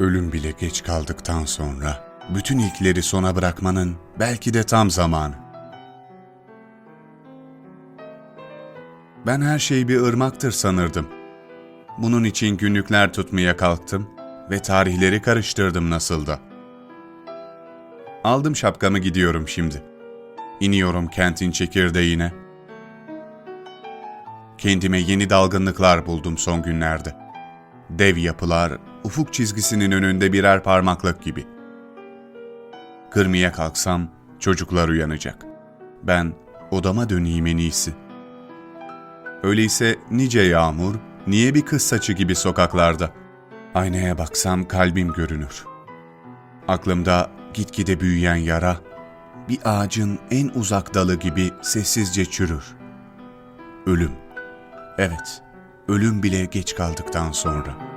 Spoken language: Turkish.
Ölüm bile geç kaldıktan sonra bütün ilkleri sona bırakmanın belki de tam zamanı. Ben her şey bir ırmaktır sanırdım. Bunun için günlükler tutmaya kalktım ve tarihleri karıştırdım nasıl da. Aldım şapkamı gidiyorum şimdi. İniyorum kentin çekirdeğine. Kendime yeni dalgınlıklar buldum son günlerde. Dev yapılar, ufuk çizgisinin önünde birer parmaklık gibi. Kırmaya kalksam çocuklar uyanacak. Ben odama döneyim en iyisi. Öyleyse nice yağmur, niye bir kız saçı gibi sokaklarda? Aynaya baksam kalbim görünür. Aklımda gitgide büyüyen yara, bir ağacın en uzak dalı gibi sessizce çürür. Ölüm. Evet, ölüm bile geç kaldıktan sonra.''